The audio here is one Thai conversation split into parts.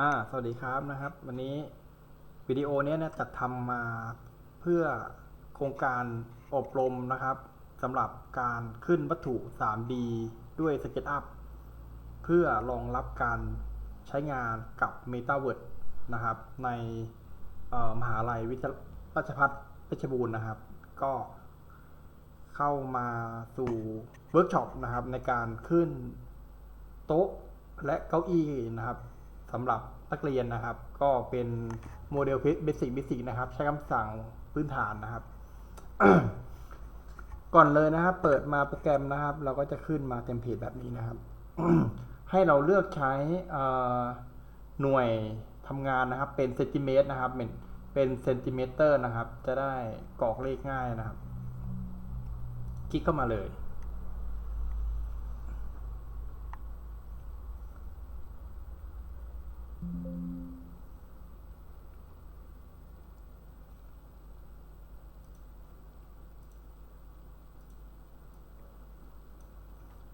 อ่า สวัสดีครับนะครับ วันนี้วิดีโอเนี้ยนะจัดทำมาเพื่อโครงการอบรมนะครับสำหรับการขึ้นวัตถุ 3D ด้วย SketchUp เพื่อรองรับการใช้งานกับ MetaVerse นะครับ ในมหาลัยวิทยาราชภัฏเพชรบูรณ์นะครับ ก็เข้ามาสู่เวิร์กช็อปนะครับในการขึ้นโต๊ะและเก้าอี้นะครับ สำหรับนักเรียนนะครับ ก็เป็นโมเดลเบสิกเบสิกนะครับ ใช้คำสั่งพื้นฐานนะครับ ก่อนเลยนะครับ เปิดมาโปรแกรมนะครับ เราก็จะขึ้นมาเต็มเพจแบบนี้นะครับ ให้เราเลือกใช้หน่วยทำงานนะครับ เป็นเซนติเมตรนะครับเป็นเป็นเซนติเมตรนะครับ จะได้กรอกเลขง่ายนะครับ คลิกเข้ามาเลย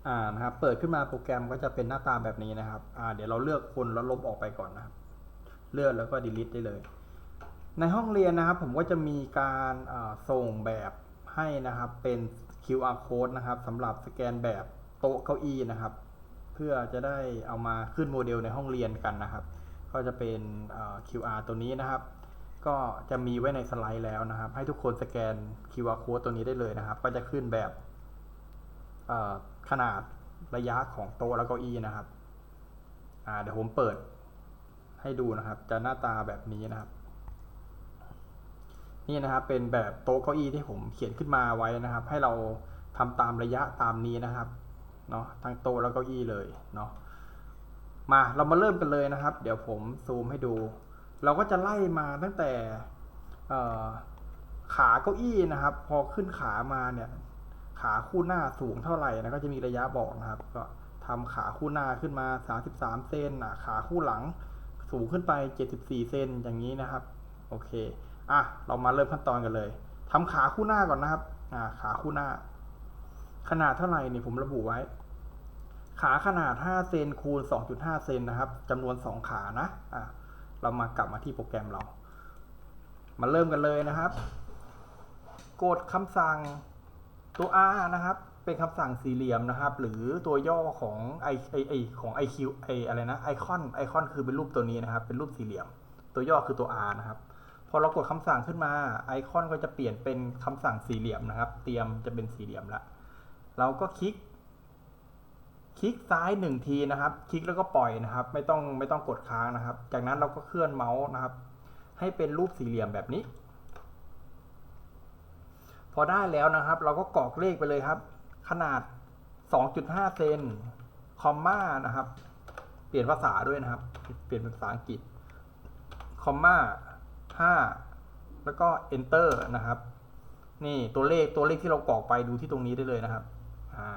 อ่านะครับเปิดขึ้นมาโปรแกรมก็จะเป็นหน้าตาแบบนี้นะครับอ่าเดี๋ยวเราเลือกคนแล้วลบออกไปก่อนนะครับ เลือกแล้วก็ delete ได้เลย ในห้องเรียนนะครับ ผมก็จะมีการส่งแบบให้นะครับเป็น QR code นะครับสำหรับสแกนแบบโต๊ะเก้าอี้นะครับ เพื่อจะได้เอามาขึ้นโมเดลในห้องเรียนกันนะครับ ก็จะเป็น QR ตัวนี้นะครับ ก็จะมีไว้ในสไลด์แล้วนะครับ ให้ทุกคนสแกน QR code ตัวนี้ได้เลยนะครับ ก็จะขึ้นแบบขนาดระยะของโต๊ะและเก้าอี้นะครับเดี๋ยวผมเปิดให้ดูนะครับ จะหน้าตาแบบนี้นะครับ นี่นะครับเป็นแบบโต๊ะเก้าอี้ที่ผมเขียนขึ้นมาไว้นะครับ ให้เราทำตามระยะตามนี้นะครับเนาะทั้งโต๊ะและเก้าอี้เลยเนาะ มาเรามาเริ่มกันเลยนะครับ เดี๋ยวผมซูมให้ดู เราก็จะไล่มาตั้งแต่ขาเก้าอี้นะครับ พอขึ้นขามาเนี่ย ขาคู่หน้าสูงเท่าไหร่นะก็จะมีระยะบอกนะครับ ก็ทำขาคู่หน้าขึ้นมา 33 เซนอะขาคู่หลังสูงขึ้นไป 74 เซนอย่างนี้นะครับ โอเค อะ เรามาเริ่มขั้นตอนกันเลยทำขาคู่หน้าก่อนนะครับ อ่า ขาคู่หน้า ขนาดเท่าไหร่นี่ผมระบุไว้ ขาขนาด 5 เซนคูณ 2.5 เซนนะครับจำนวน 2 ขานะอะเรามากลับมาที่โปรแกรมเรา มาเริ่มกันเลยนะครับ กดคำสั่งตัว R นะครับ เป็นคำสั่งสี่เหลี่ยมนะครับ หรือตัวย่อของ i ไอไอของ iq ไออะไรนะไอคอนไอคอนคือเป็นรูปตัวนี้นะครับ เป็นรูปสี่เหลี่ยม ตัวย่อคือตัว R นะครับ พอเรากดคำสั่งขึ้นมาไอคอนก็จะเปลี่ยนเป็นคำสั่งสี่เหลี่ยมนะครับ เตรียมจะเป็นสี่เหลี่ยมละเราก็คลิก คลิกซ้ายหนึ่งทีนะครับ คลิกแล้วก็ปล่อยนะครับ ไม่ต้องไม่ต้องกดค้างนะครับ จากนั้นเราก็เคลื่อนเมาส์นะครับ ให้เป็นรูปสี่เหลี่ยมแบบนี้ พอได้แล้วนะครับ เราก็กรอกเลขไปเลยครับ ขนาด 2.5 เซนคอมมานะครับ เปลี่ยนภาษาด้วยนะครับ เปลี่ยนเป็นภาษาอังกฤษคอมมา5แล้วก็ enter นะครับ นี่ตัวเลขตัวเลขที่เรากรอกไปดูที่ตรงนี้ได้เลยนะครับอ่า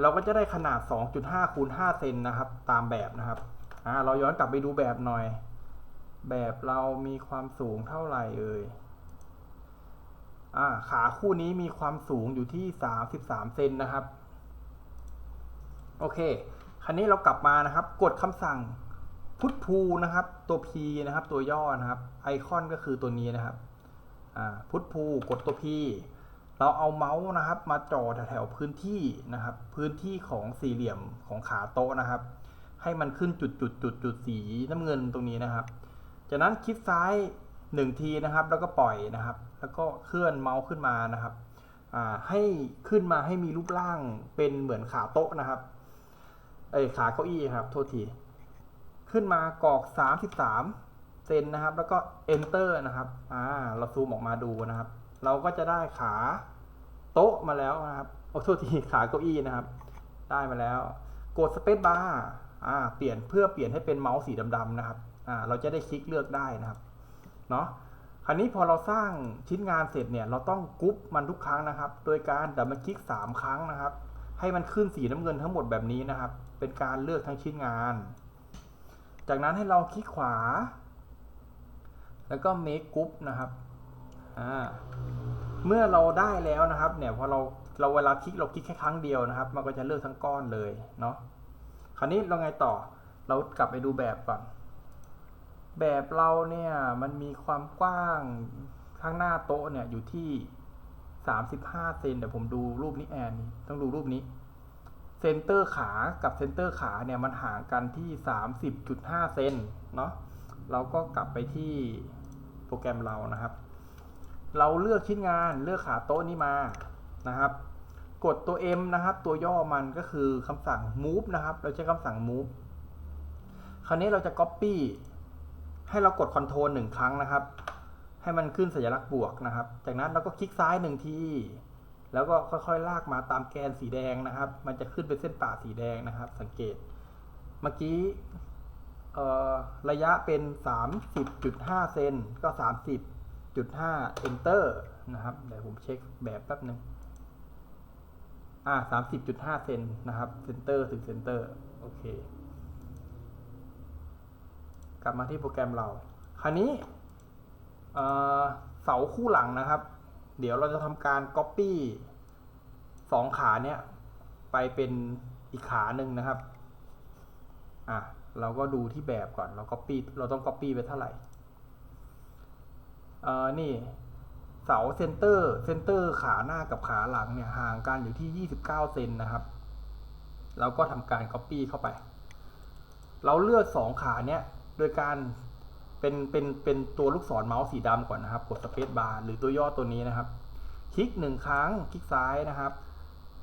เราก็จะได้ขนาด 2.5คูณ5เซนนะครับ ตามแบบนะครับอ่าเราย้อนกลับไปดูแบบหน่อย แบบเรามีความสูงเท่าไหร่เอ่ยอ่าขาคู่นี้มีความสูงอยู่ที่ 33เซนนะครับ โอเคคันนี้เรากลับมานะครับ กดคำสั่งพุทพูนะครับ ตัว P นะครับ ตัวย่อนะครับ ไอคอนก็คือตัวนี้นะครับ อ่าพุทพูกดตัว P เราเอาเมาส์นะครับ มาจ่อแถวๆพื้นที่นะครับ พื้นที่ของสี่เหลี่ยมของขาโต๊ะนะครับ ให้มันขึ้นจุดจุดจุดจุดสีน้ำเงินตรงนี้นะครับ จากนั้นคลิกซ้ายหนึ่งทีนะครับ แล้วก็ปล่อยนะครับ แล้วก็เคลื่อนเมาส์ขึ้นมานะครับให้ขึ้นมาให้มีรูปร่างเป็นเหมือนขาโต๊ะนะครับเอ้ขาเก้าอี้ครับโทษที ขึ้นมากรอก 33 เซนนะครับ แล้วก็ enter นะครับ อ่า เราซูมออกมาดูนะครับ เราก็จะได้ขา โต๊ะมาแล้วนะครับโอ้โทษทีขาเก้าอี้นะครับ ได้มาแล้ว กด space bar อ่าเปลี่ยนเพื่อเปลี่ยนให้เป็นเมาส์สีดำๆนะครับอ่าเราจะได้คลิกเลือกได้นะครับเนาะคราวนี้พอเราสร้างชิ้นงานเสร็จเนี่ยเราต้องกรุ๊ปมันทุกครั้งนะครับ โดยการดับเบิลคลิกสามครั้งนะครับ ให้มันขึ้นสีน้ำเงินทั้งหมดแบบนี้นะครับ เป็นการเลือกทั้งชิ้นงาน จากนั้นให้เราคลิกขวา แล้วก็ make group นะครับ อ่าเมื่อเราได้แล้วนะครับ เนี่ยพอเราเราเวลาคลิกเราคลิกแค่ครั้งเดียวนะครับ มันก็จะเลือกทั้งก้อนเลยเนาะคราวนี้เราไงต่อ เรากลับไปดูแบบก่อน แบบเราเนี่ยมันมีความกว้างข้างหน้าโต๊ะเนี่ยอยู่ที่สามสิบห้าเซนเดี๋ยวผมดูรูปนี้แอนนี่ต้องดูรูปนี้เซนเตอร์ขากับเซนเตอร์ขาเนี่ยมันห่างกันที่สามสิบจุดห้าเซนเนาะเราก็กลับไปที่โปรแกรมเรานะครับ เราเลือกชิ้นงานเลือกขาโต๊ะนี้มานะครับ กดตัว M นะครับ ตัวย่อมันก็คือคำสั่ง move นะครับ เราใช้คำสั่ง move คราวนี้เราจะ copy ให้เรากด Ctrl หนึ่งครั้งนะครับ ให้มันขึ้นสัญลักษณ์บวกนะครับ จากนั้นเราก็คลิกซ้ายหนึ่งที แล้วก็ค่อยๆ ลากมาตามแกนสีแดงนะครับ มันจะขึ้นเป็นเส้นป่าสีแดงนะครับ สังเกต เมื่อกี้ระยะเป็น 30.5 เซนก็ 30 30.5 enter นะครับ เดี๋ยวผมเช็คแบบแป๊บหนึ่งอ่าสามสิบจุดห้าเซนนะครับ เซนเตอร์ถึงเซนเตอร์ โอเค กลับมาที่โปรแกรมเรา คราวนี้เอ่อเสาคู่หลังนะครับ เดี๋ยวเราจะทำการ Copy สองขาเนี้ยไปเป็นอีกขาหนึ่งนะครับ อะ เราก็ดูที่แบบก่อน เรา Copy เราต้อง Copy ไปเท่าไหร่ เออนี่เสาเซนเตอร์เซนเตอร์ขาหน้ากับขาหลังเนี่ยห่างกันอยู่ที่ 29 เซนนะครับเราก็ทำการ Copy เข้าไป เราเลือกสองขาเนี้ยโดยการเป็นเป็นเป็นตัวลูกศรเมาส์สีดำก่อนนะครับ กด Space Bar หรือตัวย่อตัวนี้นะครับ คลิกหนึ่งครั้ง คลิกซ้ายนะครับ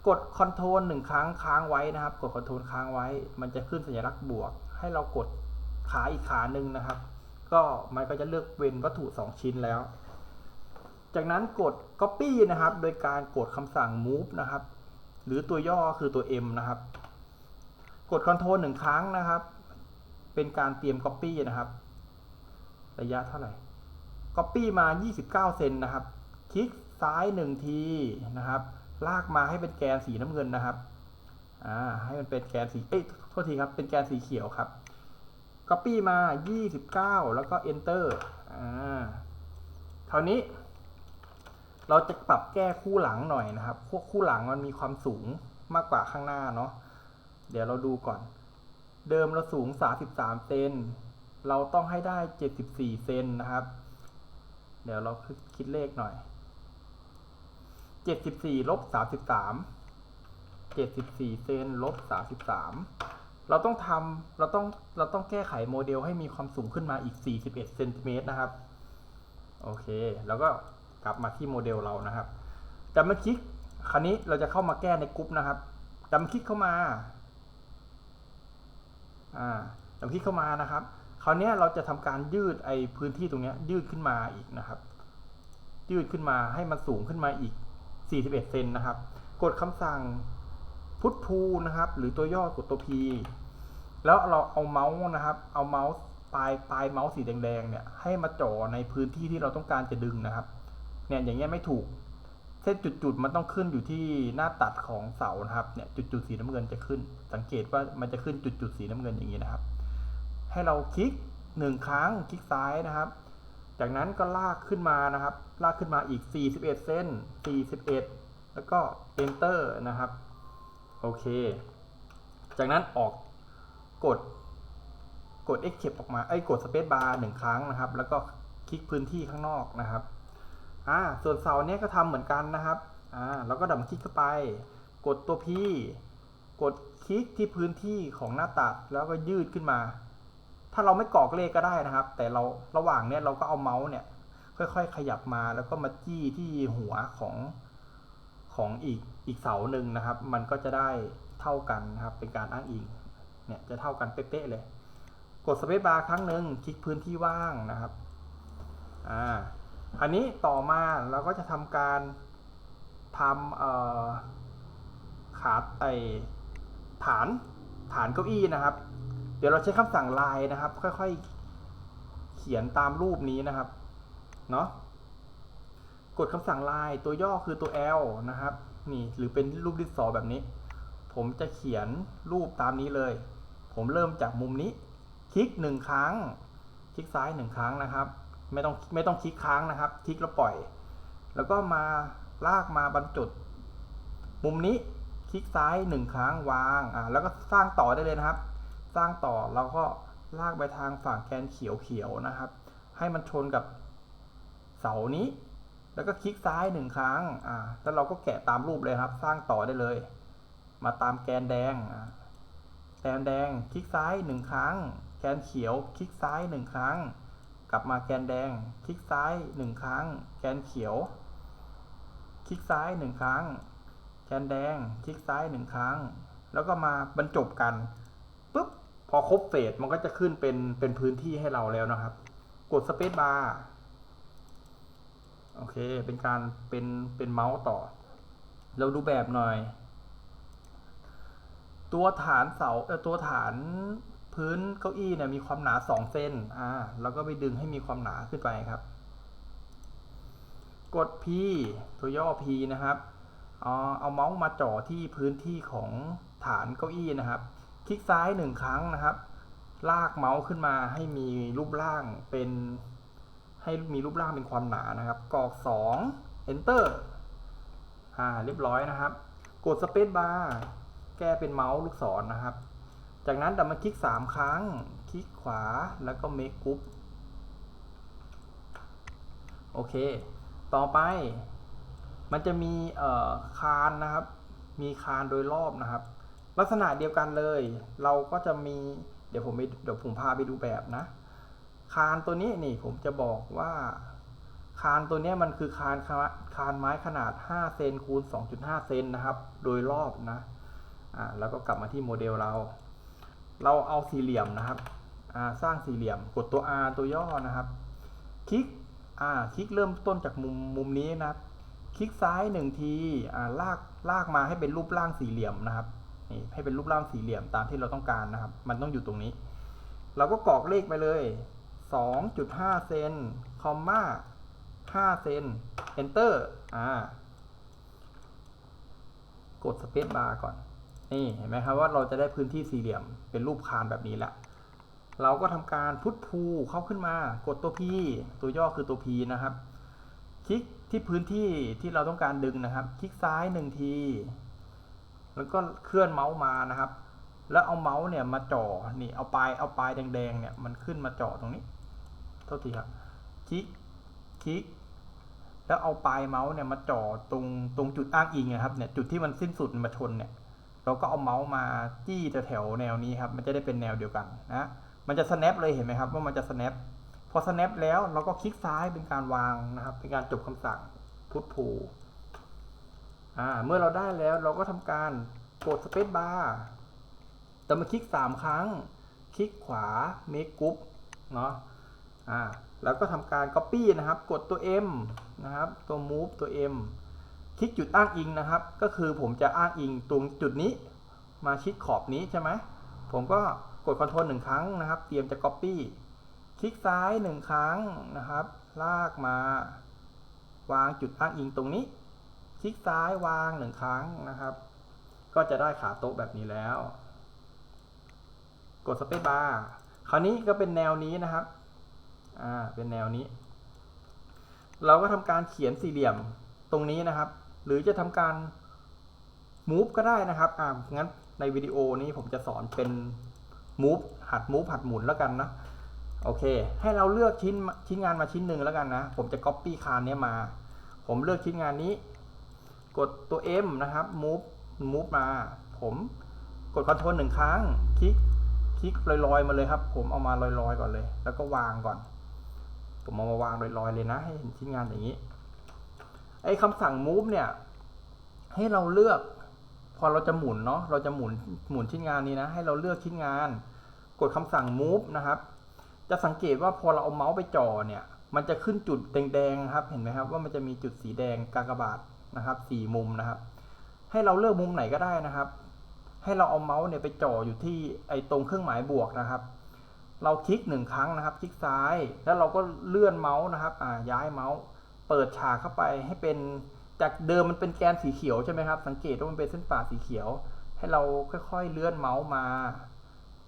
กด Ctrl หนึ่งครั้งค้างไว้นะครับ กด Ctrl ค้างไว้ มันจะขึ้นสัญลักษณ์บวก ให้เรากดขาอีกขาหนึ่งนะครับ ก็มันก็จะเลือกเว้นวัตถุ 2 ชิ้นแล้ว จากนั้นกด copy นะครับ โดยการกดคำสั่ง move นะครับ หรือตัวย่อคือตัว m นะครับ กด Ctrl หนึ่งครั้งนะครับ เป็นการเตรียม copy นะครับ ระยะเท่าไหร่ copy มา 29 เซนนะครับ คลิกซ้ายหนึ่งทีนะครับ ลากมาให้เป็นแกนสีน้ำเงินนะครับ อ่า ให้มันเป็นแกนสี เอ้ย โทษทีครับ เป็นแกนสีเขียวครับ copy มา 29 แล้วก็ enter อ่าคราวนี้เราจะปรับแก้คู่หลังหน่อยนะครับพวกคู่หลังมันมีความสูงมากกว่าข้างหน้าเนาะ เดี๋ยวเราดูก่อน เดิมเราสูง 33 เซน เราต้องให้ได้ 74 เซนนะครับ เดี๋ยวเราคิดเลขหน่อย 74ลบ33 74 เซนลบ33 เราต้องทำเราต้องเราต้องแก้ไขโมเดลให้มีความสูงขึ้นมาอีก 41เซนติเมตรนะครับ โอเค แล้วก็กลับมาที่โมเดลเรานะครับดับเบิลคลิกคราวนี้เราจะเข้ามาแก้ในกรุ๊ปนะครับดับเบิลคลิกเข้ามา อ่าดับเบิลคลิกเข้ามานะครับ คราวนี้เราจะทำการยืดไอพื้นที่ตรงนี้ยืดขึ้นมาอีกนะครับ ยืดขึ้นมาให้มันสูงขึ้นมาอีก 41เซนนะครับ กดคำสั่ง พุทพูนะครับ หรือตัวย่อกดตัว P แล้วเราเอาเมาส์นะครับ เอาเมาส์ปลายปลายเมาส์สีแดงๆเนี่ยให้มาจ่อในพื้นที่ที่เราต้องการจะดึงนะครับ เนี่ยอย่างเงี้ยไม่ถูก เส้นจุดๆมันต้องขึ้นอยู่ที่หน้าตัดของเสานะครับ เนี่ยจุดๆสีน้ำเงินจะขึ้น สังเกตว่ามันจะขึ้นจุดๆสีน้ำเงินอย่างนี้นะครับ ให้เราคลิกหนึ่งครั้งคลิกซ้ายนะครับ จากนั้นก็ลากขึ้นมานะครับ ลากขึ้นมาอีก 41 เส้น 41 แล้วก็ enter นะครับ โอเค จากนั้นออกกดกด escape ออกมาไอ้กด space bar หนึ่งครั้งนะครับ แล้วก็คลิกพื้นที่ข้างนอกนะครับอ่าส่วนเสาเนี้ยก็ทำเหมือนกันนะครับอ่าแล้วก็ดับคลิกเข้าไป กดตัว P กดคลิกที่พื้นที่ของหน้าตัดแล้วก็ยืดขึ้นมา ถ้าเราไม่กรอกเลขก็ได้นะครับ แต่เราระหว่างเนี้ยเราก็เอาเมาส์เนี่ยค่อยๆ ขยับมาแล้วก็มาจี้ที่หัวของของอีก อีกเสาหนึ่งนะครับ มันก็จะได้เท่ากันนะครับ เป็นการอ้างอิง เนี่ยจะเท่ากันเป๊ะๆเลย กดสเปซบาร์ครั้งหนึ่งคลิกพื้นที่ว่างนะครับ อ่า อันนี้ต่อมาเราก็จะทำการทำเอ่อขาไอฐานฐานเก้าอี้นะครับ เดี๋ยวเราใช้คำสั่งลายนะครับ ค่อยๆ เขียนตามรูปนี้นะครับ เนาะกดคำสั่งลายตัวย่อคือตัว L นะครับ นี่หรือเป็นรูปดินสอแบบนี้ ผมจะเขียนรูปตามนี้เลย ผมเริ่มจากมุมนี้ คลิกหนึ่งครั้ง คลิกซ้ายหนึ่งครั้งนะครับ ไม่ต้องไม่ต้องคลิกค้างนะครับ คลิกแล้วปล่อย แล้วก็มาลากมาบรรจุด มุมนี้คลิกซ้ายหนึ่งครั้งวางอ่าแล้วก็สร้างต่อได้เลยนะครับ สร้างต่อเราก็ลากไปทางฝั่งแกนเขียวๆนะครับ ให้มันชนกับเสานี้ แล้วก็คลิกซ้ายหนึ่งครั้งอ่าแล้วเราก็แกะตามรูปเลยครับ สร้างต่อได้เลย มาตามแกนแดงอ่าแกนแดงคลิกซ้ายหนึ่งครั้ง แกนเขียวคลิกซ้ายหนึ่งครั้ง กลับมาแกนแดงคลิกซ้ายหนึ่งครั้ง แกนเขียว คลิกซ้ายหนึ่งครั้ง แกนแดงคลิกซ้ายหนึ่งครั้ง แล้วก็มาบรรจบกันปุ๊บพอครบเฟสมันก็จะขึ้นเป็นเป็นพื้นที่ให้เราแล้วนะครับ กดสเปซบาร์ โอเค เป็นการเป็นเป็นเมาส์ต่อ เราดูแบบหน่อย ตัวฐานเสาเออตัวฐานพื้นเก้าอี้เนี่ยมีความหนาสองเซนอ่าแล้วก็ไปดึงให้มีความหนาขึ้นไปครับ กด P ตัวย่อ P นะครับเอาเอาเมาส์มาจ่อที่พื้นที่ของฐานเก้าอี้นะครับ คลิกซ้ายหนึ่งครั้งนะครับ ลากเมาส์ขึ้นมาให้มีรูปร่างเป็น ให้มีรูปร่างเป็นความหนานะครับกรอก 2 enter อ่าเรียบร้อยนะครับ กด space bar แก้เป็นเมาส์ลูกศรนนะครับ จากนั้นดับมาคลิก 3 ครั้ง คลิกขวาแล้วก็ make group โอเค ต่อไป มันจะมีเอ่อคานนะครับ มีคานโดยรอบนะครับ ลักษณะเดียวกันเลย เราก็จะมี เดี๋ยวผมไปเดี๋ยวผมพาไปดูแบบนะ คานตัวนี้นี่ผมจะบอกว่าคานตัวนี้มันคือคานคาคานไม้ขนาด 5 เซนคูณ 2.5 เซนนะครับ โดยรอบนะ อ่า แล้วก็กลับมาที่โมเดลเรา เราเอาสี่เหลี่ยมนะครับ อ่า สร้างสี่เหลี่ยม กดตัว R ตัวย่อนะครับ คลิก อ่า คลิกเริ่มต้นจากมุมมุมนี้นะครับ คลิกซ้ายหนึ่งที อ่า ลาก ลากมาให้เป็นรูปร่างสี่เหลี่ยมนะครับ นี่ ให้เป็นรูปร่างสี่เหลี่ยมตามที่เราต้องการนะครับ มันต้องอยู่ตรงนี้ เราก็กรอกเลขไปเลย 2.5 เซนคอมมา5เซน enter อ่ากด space bar ก่อน นี่เห็นไหมครับว่าเราจะได้พื้นที่สี่เหลี่ยมเป็นรูปคานแบบนี้แหละเราก็ทำการพุทพูเข้าขึ้นมากดตัว P ตัวย่อคือตัว P นะครับ คลิกที่พื้นที่ที่เราต้องการดึงนะครับ คลิกซ้ายหนึ่งที แล้วก็เคลื่อนเมาส์มานะครับ แล้วเอาเมาส์เนี่ยมาจ่อนี่เอาปลายเอาปลายแดงๆเนี่ยมันขึ้นมาจ่อตรงนี้ โทษทีครับคลิกคลิกแล้วเอาปลายเมาส์เนี่ยมาจ่อตรงตรงจุดอ้างอิงนะครับเนี่ยจุดที่มันสิ้นสุดมาชนเนี่ยเราก็เอาเมาส์มาจี้แถวแนวนี้ครับมันจะได้เป็นแนวเดียวกันนะมันจะ snap เลยเห็นไหมครับว่ามันจะ snap พอ snap แล้วเราก็คลิกซ้ายเป็นการวางนะครับ เป็นการจบคำสั่งพุทพูอ่าเมื่อเราได้แล้วเราก็ทำการกด space bar แต่มาคลิก 3 ครั้ง คลิกขวา make group เนาะ อ่าแล้วก็ทำการ copy นะครับ กดตัว M นะครับ ตัว move ตัว M คลิกจุดอ้างอิงนะครับ ก็คือผมจะอ้างอิงตรงจุดนี้ มาชิดขอบนี้ใช่ไหม ผมก็กด Ctrl หนึ่งครั้งนะครับ เตรียมจะ copy คลิกซ้ายหนึ่งครั้งนะครับ ลากมา วางจุดอ้างอิงตรงนี้ คลิกซ้ายวางหนึ่งครั้งนะครับ ก็จะได้ขาโต๊ะแบบนี้แล้ว กดสเปซบาร์คราวนี้ก็เป็นแนวนี้นะครับ อ่าเป็นแนวนี้ เราก็ทำการเขียนสี่เหลี่ยมตรงนี้นะครับ หรือจะทำการ move ก็ได้นะครับอ่างั้นในวิดีโอนี้ผมจะสอนเป็น move หัด move หัดหมุนแล้วกันนะโอเค ให้เราเลือกชิ้นชิ้นงานมาชิ้นหนึ่งแล้วกันนะ ผมจะ copy คานนี้มา ผมเลือกชิ้นงานนี้ กดตัว M นะครับ move move มา ผมกด Ctrl หนึ่งครั้ง คลิก คลิกลอยๆ มาเลยครับ ผมเอามาลอยๆ ก่อนเลย แล้วก็วางก่อน ผมเอามาวางลอยๆเลยนะ ให้เห็นชิ้นงานอย่างนี้ ไอ้คำสั่ง move เนี่ย ให้เราเลือก พอเราจะหมุนเนาะเราจะหมุนหมุนชิ้นงานนี้นะ ให้เราเลือกชิ้นงาน กดคำสั่ง move นะครับ จะสังเกตว่าพอเราเอาเมาส์ไปจ่อเนี่ย มันจะขึ้นจุดแดงๆครับ เห็นไหมครับว่ามันจะมีจุดสีแดงกากบาทนะครับสี่มุมนะครับ ให้เราเลือกมุมไหนก็ได้นะครับ ให้เราเอาเมาส์เนี่ยไปจ่ออยู่ที่ไอ้ตรงเครื่องหมายบวกนะครับ เราคลิกหนึ่งครั้งนะครับ คลิกซ้าย แล้วเราก็เลื่อนเมาส์นะครับอ่าย้ายเมาส์ เปิดฉากเข้าไปให้เป็นจากเดิมมันเป็นแกนสีเขียวใช่ไหมครับ สังเกตว่ามันเป็นเส้นป่าสีเขียว ให้เราค่อยๆเลื่อนเมาส์มา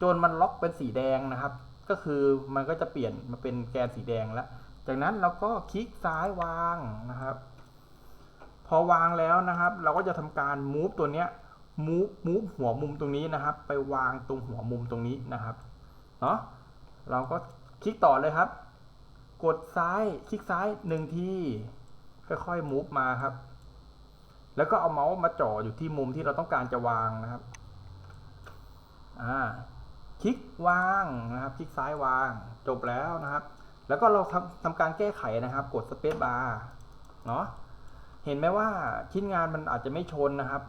จนมันล็อกเป็นสีแดงนะครับ ก็คือมันก็จะเปลี่ยนมาเป็นแกนสีแดงแล้ว จากนั้นเราก็คลิกซ้ายวางนะครับ พอวางแล้วนะครับ เราก็จะทำการ move ตัวเนี้ย move move หัวมุมตรงนี้นะครับ ไปวางตรงหัวมุมตรงนี้นะครับเนาะ เราก็คลิกต่อเลยครับ กดซ้ายคลิกซ้ายหนึ่งทีค่อยๆ move มาครับ แล้วก็เอาเมาส์มาจ่ออยู่ที่มุมที่เราต้องการจะวางนะครับอ่าคลิกวางนะครับ คลิกซ้ายวางจบแล้วนะครับ แล้วก็เราทำทำการแก้ไขนะครับ กดสเปซบาร์เนาะเห็นไหมว่าชิ้นงานมันอาจจะไม่ชนนะครับ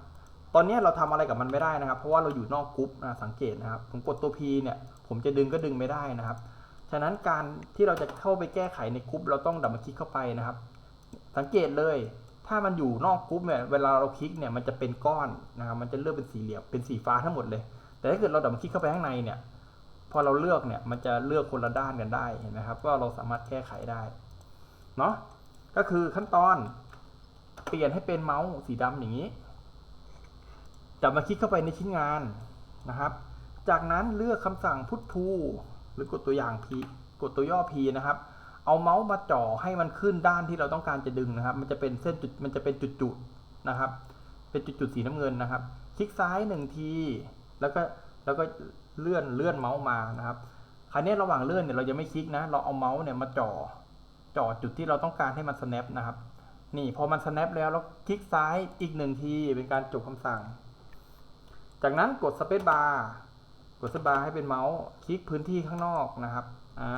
ตอนนี้เราทำอะไรกับมันไม่ได้นะครับ เพราะว่าเราอยู่นอกกรุ๊ปนะสังเกตนะครับ ผมกดตัว P เนี่ย ผมจะดึงก็ดึงไม่ได้นะครับ ฉะนั้นการที่เราจะเข้าไปแก้ไขในกรุ๊ปเราต้องดับเบิลคลิกเข้าไปนะครับ สังเกตเลย ถ้ามันอยู่นอกกรุ๊ปเนี่ยเวลาเราคลิกเนี่ยมันจะเป็นก้อนนะครับ มันจะเลือกเป็นสีเหลี่ยมเป็นสีฟ้าทั้งหมดเลย แต่ถ้าเกิดเราดับเบิลคลิกเข้าไปข้างในเนี่ย พอเราเลือกเนี่ยมันจะเลือกคนละด้านกันได้เห็นไหมครับ ก็เราสามารถแก้ไขได้เนาะ ก็คือขั้นตอนเปลี่ยนให้เป็นเมาส์สีดำอย่างนี้จับมาคลิกเข้าไปในชิ้นงานนะครับ จากนั้นเลือกคำสั่งพุททูหรือกดตัวอย่าง P กดตัวย่อ P นะครับ เอาเมาส์มาจ่อให้มันขึ้นด้านที่เราต้องการจะดึงนะครับ มันจะเป็นเส้นจุดมันจะเป็นจุดๆนะครับ เป็นจุดๆสีน้ำเงินนะครับ คลิกซ้ายหนึ่งทีแล้วก็แล้วก็เลื่อนเลื่อนเมาส์มานะครับคราวนี้ระหว่างเลื่อนเนี่ยเราจะไม่คลิกนะ เราเอาเมาส์เนี่ยมาจ่อจ่อจุดที่เราต้องการให้มัน snap นะครับ นี่พอมัน snap แล้วเราคลิกซ้ายอีกหนึ่งทีเป็นการจบคำสั่ง จากนั้นกด space bar กด space bar ให้เป็นเมาส์คลิกพื้นที่ข้างนอกนะครับอ่า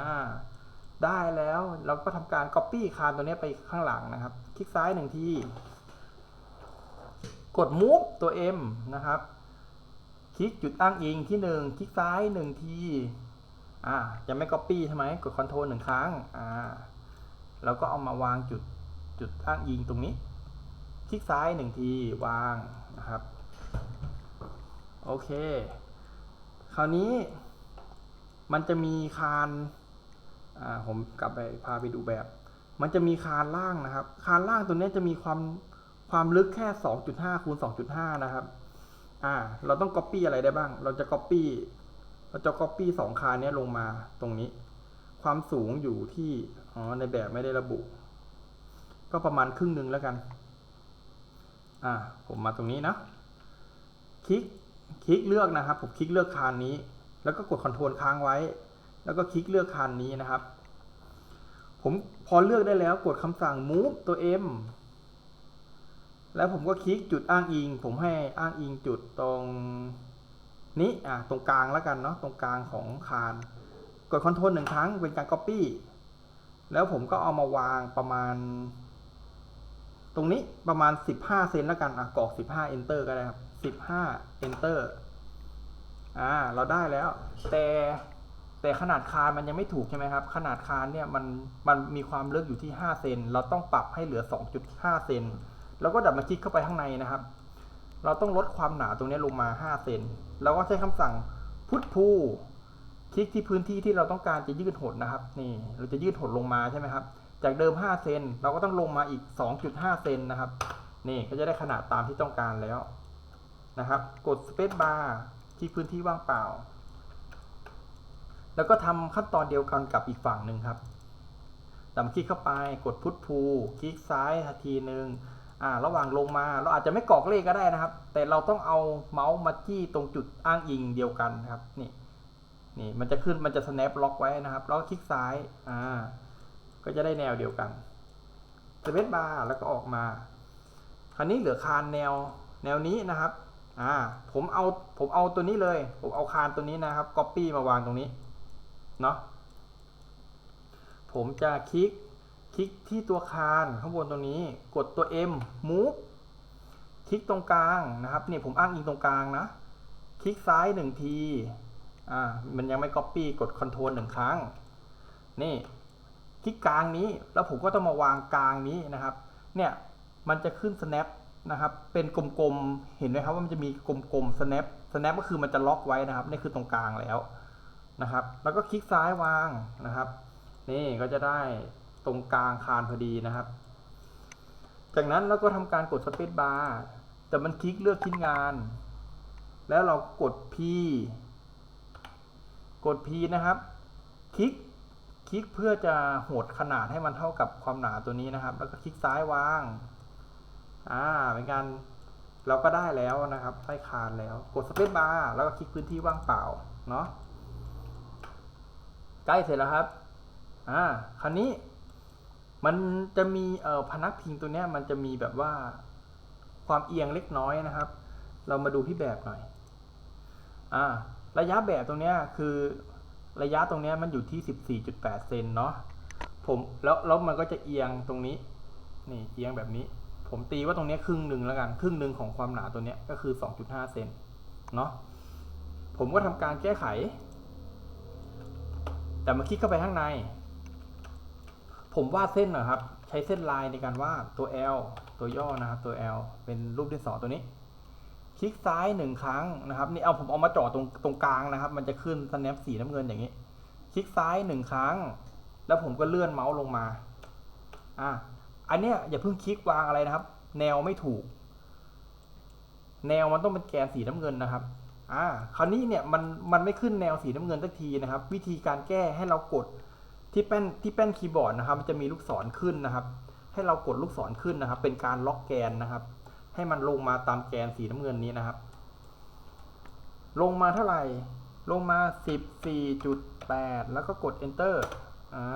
ได้แล้วเราก็ทำการ copy คานตัวนี้ไปข้างหลังนะครับ คลิกซ้ายหนึ่งทีกด move ตัว M นะครับ คลิกจุดอ้างอิงที่หนึ่งคลิกซ้ายหนึ่งที อ่าจะไม่ copy ใช่ไหมกด control หนึ่งครั้ง อ่า แล้วก็เอามาวางจุดจุดอ้างอิงตรงนี้ คลิกซ้ายหนึ่งที วางนะครับ โอเค คราวนี้มันจะมีคานอ่าผมกลับไปพาไปดูแบบ มันจะมีคานล่างนะครับ คานล่างตัวนี้จะมีความความลึกแค่ 2.5คูณ2.5 นะครับ อ่า เราต้อง copy อะไรได้บ้าง เราจะ copy เราจะ copy สองคานนี้ลงมาตรงนี้ ความสูงอยู่ที่ อ๋อ ในแบบไม่ได้ระบุ ก็ประมาณครึ่งหนึ่งแล้วกัน อ่า ผมมาตรงนี้นะ คลิก คลิกเลือกนะครับ ผมคลิกเลือกคานนี้ แล้วก็กดคอนโทรลค้างไว้ แล้วก็คลิกเลือกคานนี้นะครับ ผมพอเลือกได้แล้วกดคำสั่ง move ตัว M แล้วผมก็คลิกจุดอ้างอิง ผมให้อ้างอิงจุดตรงนี้อะตรงกลางแล้วกันเนาะตรงกลางของคาน กดคอนโทรลหนึ่งครั้งเป็นการ copy แล้วผมก็เอามาวางประมาณ ตรงนี้ประมาณ 15 เซนแล้วกันอะกรอก 15 enter ก็ได้ครับ 15 enter อ่าเราได้แล้ว แต่แต่ขนาดคานมันยังไม่ถูกใช่ไหมครับ ขนาดคานเนี่ยมันมันมีความลึกอยู่ที่ 5 เซนเราต้องปรับให้เหลือ 2.5 เซนแล้วก็ดับมาคลิกเข้าไปข้างในนะครับ เราต้องลดความหนาตรงนี้ลงมา 5 เซนแล้วก็ใช้คำสั่งพุทพูคลิกที่พื้นที่ที่เราต้องการจะยืดหดนะครับ นี่เราจะยืดหดลงมาใช่ไหมครับ จากเดิม 5 เซนเราก็ต้องลงมาอีก 2.5 เซนนะครับ นี่ก็จะได้ขนาดตามที่ต้องการแล้ว นะครับ กด Space Bar ที่พื้นที่ว่างเปล่า แล้วก็ทำขั้นตอนเดียวกันกับอีกฝั่งหนึ่งครับดับคลิกเข้าไปกดพุทพูคลิกซ้ายทีหนึ่งอ่าระหว่างลงมาเราอาจจะไม่กรอกเลขก็ได้นะครับ แต่เราต้องเอาเมาส์มาจี้ตรงจุดอ้างอิงเดียวกันนะครับนี่นี่มันจะขึ้นมันจะ snap ล็อกไว้นะครับแล้วก็คลิกซ้ายอ่าก็จะได้แนวเดียวกันสเปซบาร์แล้วก็ออกมา คราวนี้เหลือคานแนวแนวนี้นะครับ อ่าผมเอาผมเอาตัวนี้เลย ผมเอาคานตัวนี้นะครับ copy มาวางตรงนี้เนาะผมจะคลิกคลิกที่ตัวคานข้างบนตรงนี้ กดตัว M move คลิกตรงกลางนะครับนี่ผมอ้างอิงตรงกลางนะคลิกซ้ายหนึ่งทีอ่ามันยังไม่ copy กด Ctrl หนึ่งครั้ง นี่คลิกกลางนี้แล้วผมก็ต้องมาวางกลางนี้นะครับ เนี่ยมันจะขึ้น snap นะครับ เป็นกลมๆ เห็นไหมครับว่ามันจะมีกลมๆ snap snap ก็คือมันจะล็อกไว้นะครับ นี่คือตรงกลางแล้วนะครับ แล้วก็คลิกซ้ายวางนะครับ นี่ก็จะได้ตรงกลางคานพอดีนะครับ จากนั้นเราก็ทำการกด space bar แต่มันคลิกเลือกชิ้นงาน แล้วเรากด P กด P นะครับ คลิกคลิกเพื่อจะหดขนาดให้มันเท่ากับความหนาตัวนี้นะครับ แล้วก็คลิกซ้ายวาง อ่าเป็นการเราก็ได้แล้วนะครับได้คานแล้วกด space bar แล้วก็คลิกพื้นที่ว่างเปล่าเนาะใกล้เสร็จแล้วครับอ่าคราวนี้มันจะมีเอ่อพนักพิงตัวเนี้ยมันจะมีแบบว่าความเอียงเล็กน้อยนะครับ เรามาดูที่แบบหน่อยอ่าระยะแบบตรงเนี้ยคือระยะตรงเนี้ยมันอยู่ที่ 14.8 เซนเนาะผมแล้วแล้วมันก็จะเอียงตรงนี้นี่เอียงแบบนี้ ผมตีว่าตรงนี้ครึ่งหนึ่งแล้วกัน ครึ่งหนึ่งของความหนาตัวนี้ก็คือ 2.5 เซนเนาะผมก็ทำการแก้ไข แต่มาคลิกเข้าไปข้างใน ผมวาดเส้นนะครับ ใช้เส้นลายในการวาดตัว L ตัวย่อนะครับตัว L เป็นรูปดินสอตัวนี้ คลิกซ้ายหนึ่งครั้งนะครับนี่เอาผมเอามาจ่อตรงตรงกลางนะครับ มันจะขึ้น snap สีน้ำเงินอย่างนี้ คลิกซ้ายหนึ่งครั้ง แล้วผมก็เลื่อนเมาส์ลงมาอะ อันเนี้ยอย่าเพิ่งคลิกวางอะไรนะครับ แนวไม่ถูก แนวมันต้องเป็นแกนสีน้ำเงินนะครับอ่าคราวนี้เนี่ยมันมันไม่ขึ้นแนวสีน้ำเงินสักทีนะครับ วิธีการแก้ให้เรากดที่แป้นที่แป้นคีย์บอร์ดนะครับ มันจะมีลูกศรขึ้นนะครับ ให้เรากดลูกศรขึ้นนะครับ เป็นการล็อกแกนนะครับ ให้มันลงมาตามแกนสีน้ำเงินนี้นะครับ ลงมาเท่าไหร่ลงมา 14.8 แล้วก็กด enter อ่า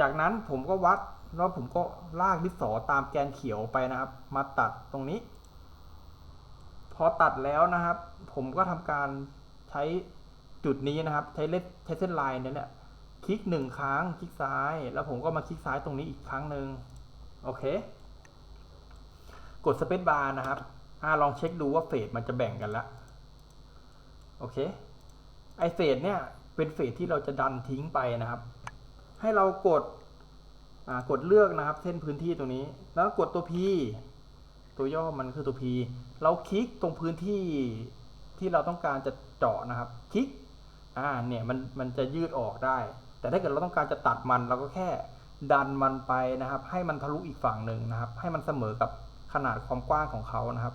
จากนั้นผมก็วัด แล้วผมก็ลากดิสอตามแกนเขียวไปนะครับ มาตัดตรงนี้ พอตัดแล้วนะครับ ผมก็ทำการใช้จุดนี้นะครับ ใช้เล็ใช้เส้นลายเนี่ยแหละคลิกหนึ่งครั้งคลิกซ้าย แล้วผมก็มาคลิกซ้ายตรงนี้อีกครั้งหนึ่งโอเค กดสเปซบาร์นะครับอ่าลองเช็คดูว่าเฟสมันจะแบ่งกันแล้วโอเค ไอเฟสเนี่ยเป็นเฟสที่เราจะดันทิ้งไปนะครับ ให้เรากด กดเลือกนะครับเส้นพื้นที่ตรงนี้ แล้วกดตัว P ตัวย่อมันคือตัว P เราคลิกตรงพื้นที่ที่เราต้องการจะเจาะนะครับ คลิกอ่าเนี่ยมันมันจะยืดออกได้ แต่ถ้าเกิดเราต้องการจะตัดมันเราก็แค่ดันมันไปนะครับ ให้มันทะลุอีกฝั่งหนึ่งนะครับ ให้มันเสมอกับขนาดความกว้างของเขานะครับ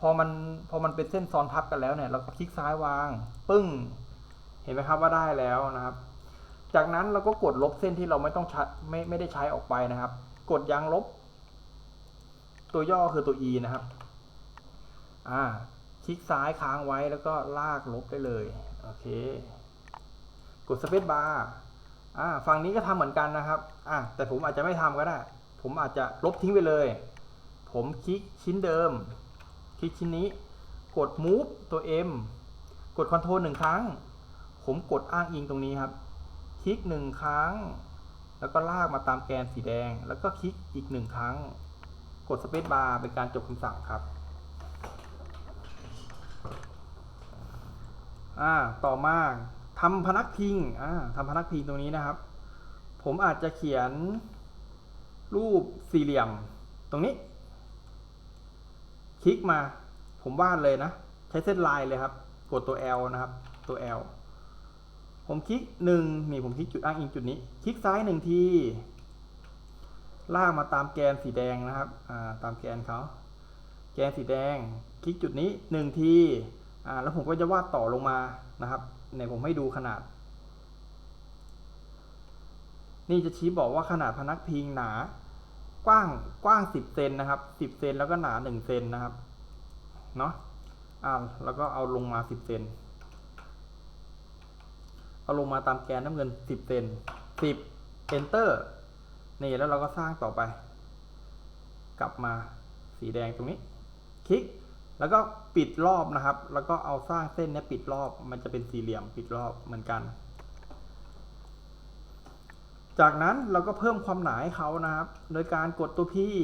พอมันพอมันเป็นเส้นซ้อนทับกันแล้วเนี่ย เราก็คลิกซ้ายวาง ปึ้ง เห็นไหมครับว่าได้แล้วนะครับ จากนั้นเราก็กดลบเส้นที่เราไม่ต้องใช้ไม่ไม่ได้ใช้ออกไปนะครับ กดยางลบ ตัวย่อคือตัว e นะครับ อ่า คลิกซ้ายค้างไว้แล้วก็ลากลบได้เลย โอเค กดสเปซบาร์อ่าฝั่งนี้ก็ทำเหมือนกันนะครับ อ่าแต่ผมอาจจะไม่ทำก็ได้ ผมอาจจะลบทิ้งไปเลย ผมคลิกชิ้นเดิม คลิกชิ้นนี้ กด move ตัว m กด control หนึ่งครั้ง ผมกดอ้างอิงตรงนี้ครับ ลิกหนึ่งครั้ง แล้วก็ลากมาตามแกนสีแดง แล้วก็คลิกอีกหนึ่งครั้ง กดสเปซบาร์เป็นการจบคำสั่งครับอ่าต่อมาทำพนักพิงอ่าทำพนักพิงตรงนี้นะครับ ผมอาจจะเขียนรูปสี่เหลี่ยมตรงนี้ คลิกมา ผมวาดเลยนะ ใช้เส้นลายเลยครับ กดตัว L นะครับ ตัว L ผมคลิกหนึ่งนี่ผมคลิกจุดอ้างอิงจุดนี้ คลิกซ้ายหนึ่งทีลากมาตามแกนสีแดงนะครับาตามแกนเขาแกนสีแดง คลิกจุดนี้หนึ่งทีแล้วผมก็จะวาดต่อลงมานะครับในผมให้ดูขนาด นี่จะชี้บอกว่าขนาดพนักพิงหนากว้างกว้างสิบเซนนะครับสิบเซนแล้วก็หนาหนึ่งเซนนะครับเนาะอ่าแล้วก็เอาลงมาสิบเซน เอาลงมาตามแกนน้ำเงินสิบเซนสิบ enter นี่แล้วเราก็สร้างต่อไป กลับมาสีแดงตรงนี้ คลิก แล้วก็ปิดรอบนะครับ แล้วก็เอาสร้างเส้นนี้ปิดรอบ มันจะเป็นสี่เหลี่ยมปิดรอบเหมือนกัน จากนั้นเราก็เพิ่มความหนาให้เขานะครับ โดยการกดตัวพี่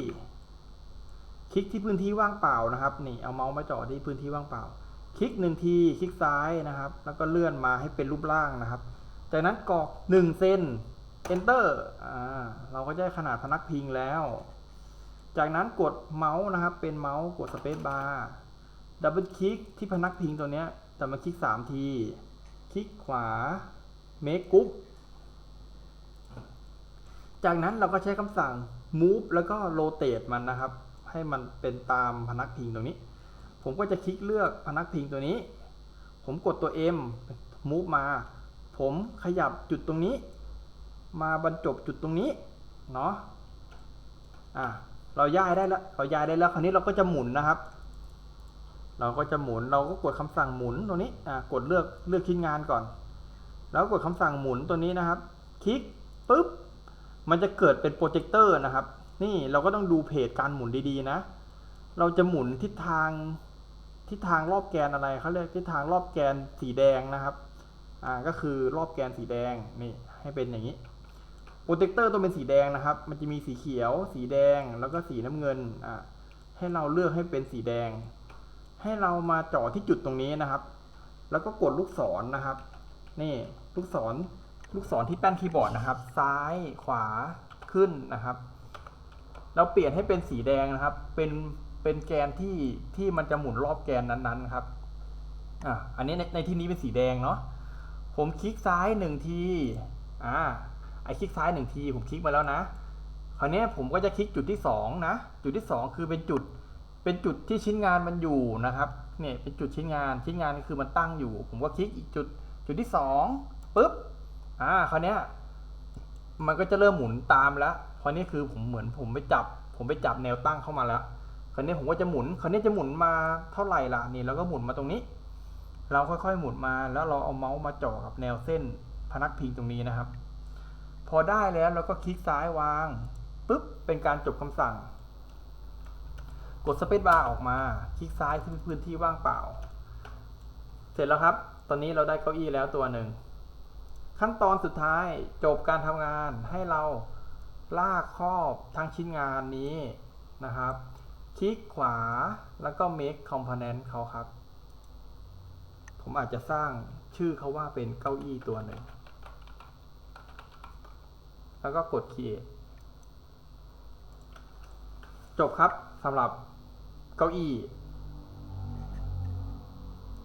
คลิกที่พื้นที่ว่างเปล่านะครับ นี่เอาเมาส์มาจ่อที่พื้นที่ว่างเปล่า คลิกหนึ่งทีคลิกซ้ายนะครับ แล้วก็เลื่อนมาให้เป็นรูปร่างนะครับ จากนั้นกรอกหนึ่งเซน enter อ่าเราก็จะได้ขนาดพนักพิงแล้ว จากนั้นกดเมาส์นะครับ เป็นเมาส์กดสเปซบาร์ดับเบิลคลิกที่พนักพิงตัวเนี้ยแต่มาคลิกสามที คลิกขวา make group จากนั้นเราก็ใช้คำสั่ง move แล้วก็ rotate มันนะครับ ให้มันเป็นตามพนักพิงตรงนี้ ผมก็จะคลิกเลือกพนักพิงตัวนี้ ผมกดตัว M move มา ผมขยับจุดตรงนี้ มาบรรจบจุดตรงนี้ เนาะอะเราย้ายได้แล้วเราย้ายได้แล้วคราวนี้เราก็จะหมุนนะครับ เราก็จะหมุนเราก็กดคำสั่งหมุนตรงนี้อะกดเลือกเลือกชิ้นงานก่อน แล้วกดคำสั่งหมุนตัวนี้นะครับ คลิกปุ๊บมันจะเกิดเป็นโปรเจคเตอร์นะครับ นี่เราก็ต้องดูเพจการหมุนดีๆนะ เราจะหมุนทิศทาง ทิศทางรอบแกนอะไรเขาเรียกทิศทางรอบแกนสีแดงนะครับอ่าก็คือรอบแกนสีแดงนี่ให้เป็นอย่างนี้โปรเจคเตอร์ต้องเป็นสีแดงนะครับ มันจะมีสีเขียว สีแดงแล้วก็สีน้ำเงินอ่าให้เราเลือกให้เป็นสีแดง ให้เรามาจ่อที่จุดตรงนี้นะครับ แล้วก็กดลูกศรนะครับ นี่ลูกศรลูกศรที่แป้นคีย์บอร์ดนะครับ ซ้ายขวาขึ้นนะครับ เราเปลี่ยนให้เป็นสีแดงนะครับ เป็น เป็นแกนที่ที่มันจะหมุนรอบแกนนั้นๆครับอะอันนี้ในในที่นี้เป็นสีแดงเนาะผมคลิกซ้ายหนึ่งทีอ่าไอคลิกซ้ายหนึ่งทีผมคลิกมาแล้วนะคราวนี้ผมก็จะคลิกจุดที่สองนะจุดที่สองคือเป็นจุดเป็นจุดที่ชิ้นงานมันอยู่นะครับเนี่ยเป็นจุดชิ้นงานชิ้นงานก็คือมันตั้งอยู่ ผมก็คลิกอีกจุดจุดที่สองปุ๊บอ่าคราวนี้มันก็จะเริ่มหมุนตามแล้วคราวนี้คือผมเหมือนผมไปจับ ผมไปจับแนวตั้งเข้ามาแล้ว คราวนี้ผมก็จะหมุนคราวนี้จะหมุนมาเท่าไหร่ล่ะนี่แล้วก็หมุนมาตรงนี้ เราค่อยๆหมุนมาแล้วเราเอาเมาส์มาจ่อกับแนวเส้นพนักพิงตรงนี้นะครับ พอได้แล้วเราก็คลิกซ้ายวางปุ๊บเป็นการจบคำสั่ง กดสเปซบาร์ออกมาคลิกซ้ายที่พื้นที่ว่างเปล่า เสร็จแล้วครับ ตอนนี้เราได้เก้าอี้แล้วตัวหนึ่งขั้นตอนสุดท้ายจบการทำงานให้เราลากครอบทั้งชิ้นงานนี้นะครับ คลิกขวาแล้วก็ make component เขาครับ ผมอาจจะสร้างชื่อเขาว่าเป็นเก้าอี้ตัวหนึ่ง แล้วก็กด create จบครับสำหรับเก้าอี้